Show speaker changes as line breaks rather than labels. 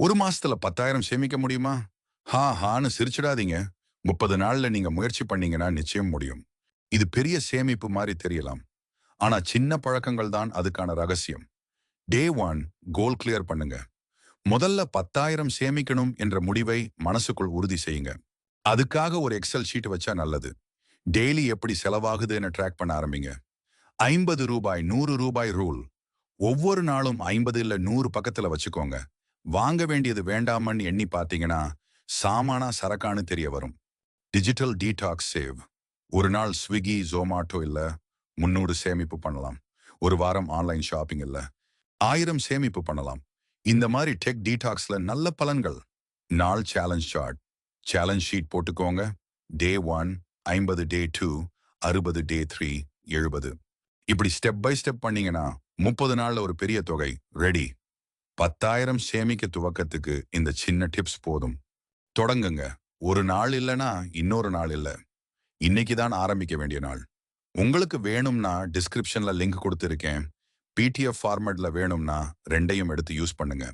ஒரு மாசத்துல பத்தாயிரம் சேமிக்க முடியுமா? ஹா ஹான்னு சிரிச்சிடாதீங்க. முப்பது நாள்ல நீங்க முயற்சி பண்ணீங்கன்னா நிச்சயம் முடியும். இது பெரிய சேமிப்பு மாதிரி தெரியலாம். ஆனா சின்ன பழக்கங்கள் தான் அதுக்கான ரகசியம். டே ஒன் கோல் கிளியர் பண்ணுங்க. முதல்ல பத்தாயிரம் சேமிக்கணும் என்ற முடிவை மனசுக்குள் உறுதி செய்யுங்க. அதுக்காக ஒரு எக்ஸல் ஷீட் வச்சா நல்லது. டெய்லி எப்படி செலவாகுதுன்னு ட்ராக் பண்ண ஆரம்பிங்க. ஐம்பது ரூபாய் நூறு ரூபாய் ரூல் ஒவ்வொரு நாளும் ஐம்பது இல்ல நூறு பக்கத்துல வச்சுக்கோங்க. வாங்க வேண்டியது வேண்டாமன்னு எண்ணி பார்த்தீங்கன்னா சாமானா சரக்கான்னு தெரிய வரும். டிஜிட்டல் டீடாக்ஸ் சேவ் ஒரு நாள் ஸ்விக்கி ஜொமாட்டோ இல்ல முன்னூறு சேமிப்பு பண்ணலாம். ஒரு வாரம் ஆன்லைன் ஷாப்பிங் இல்ல ஆயிரம் சேமிப்பு பண்ணலாம். இந்த மாதிரி டெக் டீடாக்ஸ்ல நல்ல பலன்கள். நாள் சேலஞ்ச் சார்ட் சேலஞ்ச் ஷீட் போட்டுக்கோங்க. டே ஒன் ஐம்பது டே டூ அறுபது டே த்ரீ எழுபது. இப்படி ஸ்டெப் பை ஸ்டெப் பண்ணீங்கன்னா முப்பது நாள்ல ஒரு பெரிய தொகை. ரெடி பத்தாயிரம் சேமிக்க துவக்கத்துக்கு இந்த சின்ன டிப்ஸ் போதும். தொடங்குங்க. ஒரு நாள் இல்லைன்னா இன்னொரு நாள் இல்ல. இன்னைக்கு தான் ஆரம்பிக்க வேண்டிய நாள். உங்களுக்கு வேணும்னா டிஸ்கிரிப்ஷன்ல லிங்க் கொடுத்துருக்கேன். பிடிஎஃப் ஃபார்மேட்ல வேணும்னா ரெண்டையும் எடுத்து யூஸ் பண்ணுங்க.